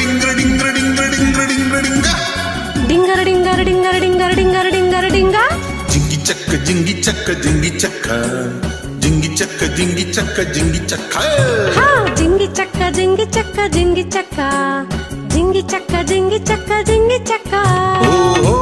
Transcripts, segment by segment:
డింగ్ర డింగ్ర డింగ్ర డింగ్ర డింగ్ర డింగ డింగర డింగ జింగి చక్క జింగి చక్క జింగి చక్క జింగి చక్క జింగి చక్క జింగి చక్క జింగి చక్క జింగి చక్క జింగి చక్క జింగి చక్క జింగి చక్క జింగి చక్క ఓహో.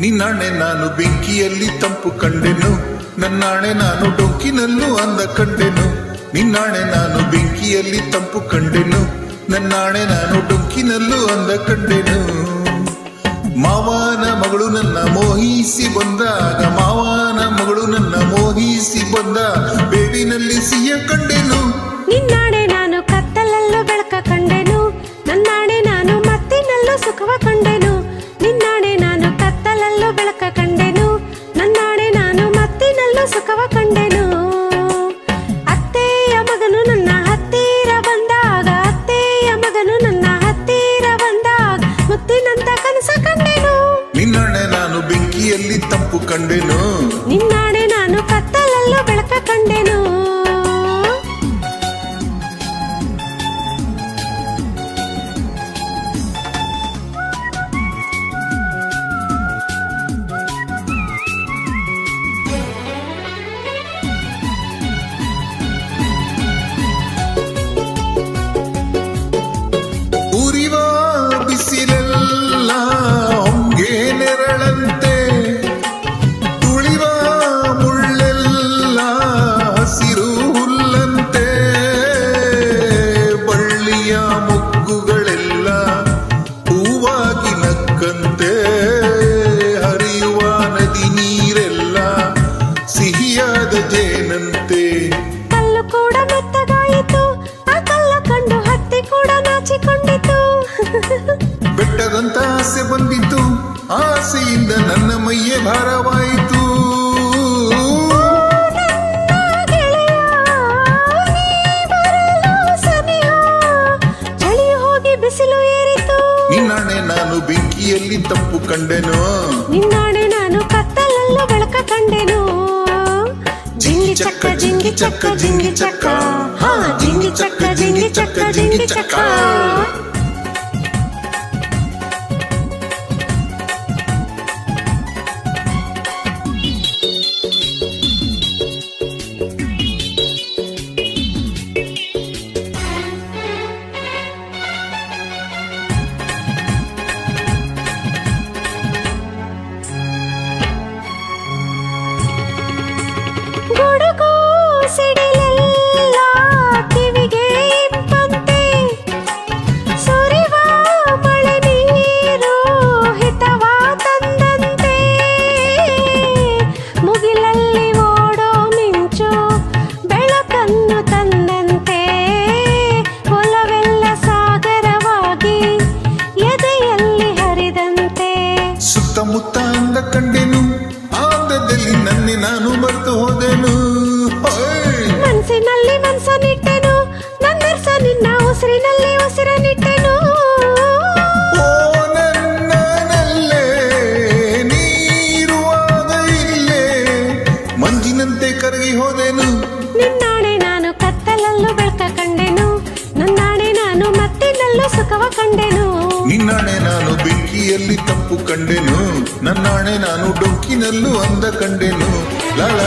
ನಿನ್ನಾಣೆ ನಾನು ಬೆಂಕಿಯಲ್ಲಿ ತಂಪು ಕಂಡೆನು. ನನ್ನಾಣೆ ನಾನು ಡೊಂಕಿನಲ್ಲೂ ಅಂದ ಕಂಡೆನು. ನಿನ್ನಾಣೆ ನಾನು ಬೆಂಕಿಯಲ್ಲಿ ತಂಪು ಕಂಡೆನು. ನನ್ನಾಣೆ ನಾನು ಡೊಂಕಿನಲ್ಲೂ ಅಂದ ಕಂಡೆನು. ಮಾವನ ಮಗಳು ನನ್ನ ಮೋಹಿಸಿ ಬಂದಾಗ, ಮಾವನ ಮಗಳು ನನ್ನ ಮೋಹಿಸಿ ಬಂದ, ಬೇವಿನಲ್ಲಿ ಸಿಯ ಕಂಡೆನು. ಸುಖವ ಕಂಡೆನು. ಅತ್ತೆಯ ಮಗನು ನನ್ನ ಹತ್ತಿರ ಬಂದಾಗ, ಅತ್ತೆಯ ಮಗನು ನನ್ನ ಹತ್ತಿರ ಬಂದಾಗ ಮುತ್ತಿನಂತ ಕನಸ ಕಂಡೆನು. ನಿನ್ನಾಣೆ ನಾನು ಬೆಂಕಿಯಲ್ಲಿ ತಪ್ಪು ಕಂಡೆನು. ನನ್ನ ಮೈಯೇ ಭಾರವಾಯಿತು ನನ್ನ ಗೆಳೆಯ, ನೀ ಬರಲು ಸನಿಹ. ಚಳಿ ಹೋಗಿ ಬಿಸಿಲು ಏರಿತು ನಿನ್ನಾಣೆ ನಾನು ಬೆಂಕಿಯಲ್ಲಿ ತಪ್ಪು ಕಂಡೆನು ನಿನ್ನಾಣೆ ನಾನು ಕತ್ತಲಲ್ಲೂ ಬೆಳಕ ಕಂಡೆನು ಜಿಂಗಿ ಚಕ್ಕ ಜಿಂಗಿ ಚಕ್ಕ ಜಿಂಗಿ ಚಕ್ಕ ಹಾ ಜಿಂಗಿ ಚಕ್ಕ ಜಿಂಗಿ ಚಕ್ಕ ಜಿಂಗಿ ಚಕ್ಕ ಹೋದೆನು ಹೋಯ್! ಮನಸ್ಸಿನಲ್ಲಿ ಮನಸ್ಸನ್ನಿಟ್ಟೆನು ನನ್ನರ್ಸ ನಿನ್ನ ಉಸಿರಿನಲ್ಲಿ ಉಸಿರನ್ನಿಟ್ಟೆನು ಓ ನನ್ನನಲ್ಲೇ ನೀರುವಾದ ಇಲ್ಲೇ ಮಂಜಿನಂತೆ ಕರಗಿ ಹೋದೆನು ನಿನ್ನಾಣೆ ನಾನು ಕತ್ತಲಲ್ಲೂ ಬೆಳಕ ಕಂಡೆನು ನನ್ನಾಣೆ ನಾನು ಮತ್ತಿನಲ್ಲೂ ಸುಖವ ಕಂಡೆನು ನಿನ್ನಾಣೆ ನಾನು ಕಿವಿಯಲ್ಲಿ ತಪ್ಪು ಕಂಡೆನು ನನ್ನಾಣೆ ನಾನು ಡೊಂಕಿನಲ್ಲೂ ಅಂದ ಕಂಡೆನು ಲಾಲ